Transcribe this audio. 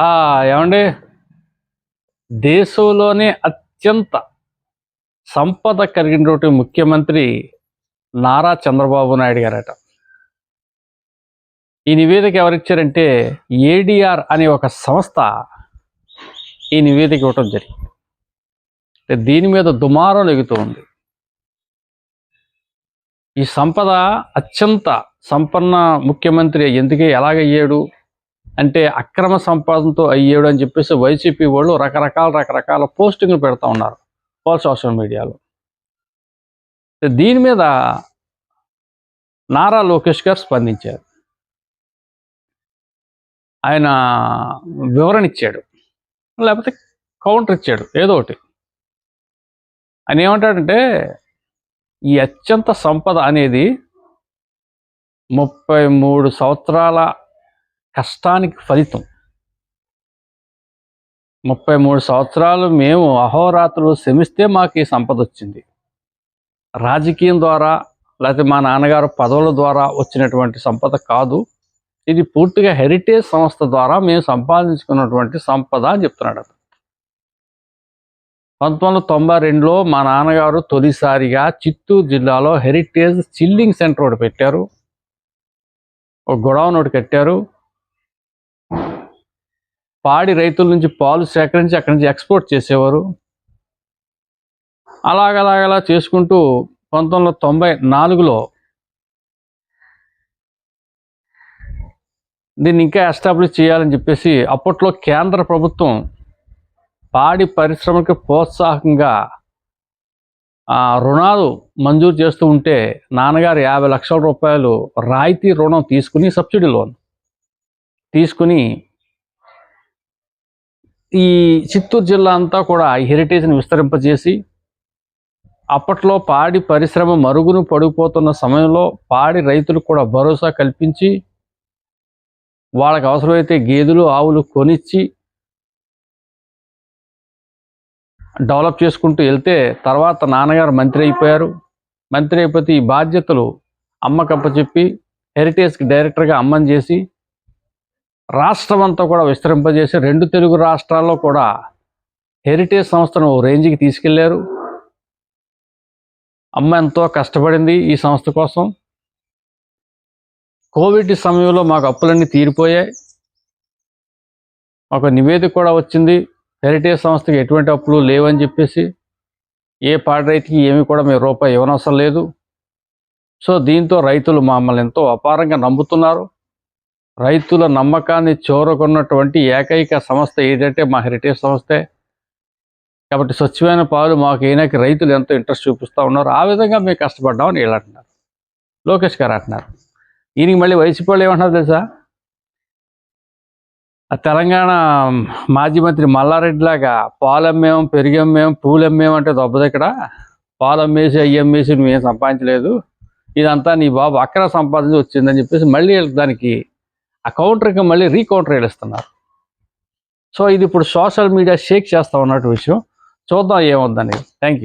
ఏమండి? దేశంలోనే అత్యంత సంపద కలిగినటువంటి ముఖ్యమంత్రి నారా చంద్రబాబు నాయుడు గారట. ఈ నివేదిక ఎవరిచ్చారంటే ఏడిఆర్ అనే ఒక సంస్థ ఈ నివేదిక ఇవ్వటం జరిగింది. అంటే దీని మీద దుమారం ఎగుతూ ఉంది. ఈ సంపద అత్యంత సంపన్న ముఖ్యమంత్రి ఎందుకే ఎలాగయ్యాడు? అంటే అక్రమ సంపాదనతో అయ్యాడు అని చెప్పేసి వైసీపీ వాళ్ళు రకరకాల రకరకాల పోస్టింగ్లు పెడతా ఉన్నారు వాళ్ళ సోషల్ మీడియాలో. దీని మీద నారా లోకేష్ గారు స్పందించారు. ఆయన వివరణ ఇచ్చాడు. లేకపోతే కౌంటర్ ఇచ్చాడు ఏదో ఒకటి. ఆయన ఏమంటాడంటే ఈ అత్యంత సంపద అనేది ముప్పై మూడు సంవత్సరాల కష్టానికి ఫలితం. ముప్పై మూడు సంవత్సరాలు మేము అహోరాత్రులు శ్రమిస్తే మాకు ఈ సంపద వచ్చింది. రాజకీయం ద్వారా లేకపోతే మా నాన్నగారు పదవుల ద్వారా వచ్చినటువంటి సంపద కాదు. ఇది పూర్తిగా హెరిటేజ్ సంస్థ ద్వారా మేము సంపాదించుకున్నటువంటి సంపద అని చెప్తున్నాడు అతను. పంతొమ్మిది వందల తొంభై రెండులో మా నాన్నగారు తొలిసారిగా చిత్తూరు జిల్లాలో హెరిటేజ్ చిల్లింగ్ సెంటర్ ఒకటి పెట్టారు. ఒక గొడవ ఒకటి కట్టారు. పాడి రైతుల నుంచి పాలు సేకరించి అక్కడి నుంచి ఎక్స్పోర్ట్ చేసేవారు. అలాగలాగలా చేసుకుంటూ పంతొమ్మిది వందల తొంభై నాలుగులో దీన్ని ఇంకా ఎస్టాబ్లిష్ చేయాలని చెప్పేసి అప్పట్లో కేంద్ర ప్రభుత్వం పాడి పరిశ్రమకి ప్రోత్సాహకంగా ఆ, రుణాలు మంజూరు చేస్తూ ఉంటే నాన్నగారు యాభై లక్షల రూపాయలు రాయితీ రుణం తీసుకుని సబ్సిడీ లోన్ తీసుకుని ఈ చిత్తూరు జిల్లా అంతా కూడా ఈ హెరిటేజ్ని విస్తరింపజేసి అప్పట్లో పాడి పరిశ్రమ మరుగును పడిపోతున్న సమయంలో పాడి రైతులకు కూడా భరోసా కల్పించి వాళ్ళకి అవసరమైతే గేదెలు ఆవులు కొనిచ్చి డెవలప్ చేసుకుంటూ వెళ్తే తర్వాత నాన్నగారు మంత్రి అయిపోయారు. మంత్రి అయిపోతే ఈ బాధ్యతలు అమ్మకప్ప చెప్పి హెరిటేజ్కి డైరెక్టర్గా అమ్మని చేసి రాష్ట్రం అంతా కూడా విస్తరింపజేసి రెండు తెలుగు రాష్ట్రాల్లో కూడా హెరిటేజ్ సంస్థను ఓ రేంజ్కి తీసుకెళ్ళారు. అమ్మ ఎంతో కష్టపడింది ఈ సంస్థ కోసం. కోవిడ్ సమయంలో మాకు అప్పులన్నీ తీరిపోయాయి. ఒక నివేదిక కూడా వచ్చింది హెరిటేజ్ సంస్థకి ఎటువంటి అప్పులు లేవని చెప్పేసి. ఏ పాడి రైతుకి ఏమి కూడా మీ రూపాయి ఇవ్వనవసరం లేదు. సో దీంతో రైతులు మమ్మల్ని ఎంతో అపారంగా నమ్ముతున్నారు. రైతుల నమ్మకాన్ని చూరగొన్నటువంటి ఏకైక సంస్థ ఏదంటే మా హెరిటేజ్ సంస్థే. కాబట్టి స్వచ్ఛమైన పాలు మాకు ఈయనకి రైతులు ఎంతో ఇంట్రెస్ట్ చూపిస్తూ ఉన్నారు. ఆ విధంగా మేము కష్టపడ్డామని వీళ్ళు అంటున్నారు. లోకేష్ గారు అంటున్నారు. ఈయనకి మళ్ళీ వైసీపీ వాళ్ళు ఏమంటున్నారు తెలుసా? ఆ తెలంగాణ మాజీ మంత్రి మల్లారెడ్డి లాగా పాలమ్మేం పెరిగమ్మేం పూలమ్మేం అంటే దొబ్బది ఇక్కడ. పాలమ్మేసి అయ్యమ్మేసి నువ్వేం సంపాదించలేదు. ఇదంతా నీ బాబు అక్కడ సంపాదించి వచ్చిందని చెప్పేసి మళ్ళీ దానికి ఆ కౌంటర్కి మళ్ళీ రీకౌంటర్ వేస్తున్నారు. సో ఇది ఇప్పుడు సోషల్ మీడియా షేక్ చేస్తా ఉన్నట్టు విషయం. చూద్దాం ఏమవుద్దని థ్యాంక్ యూ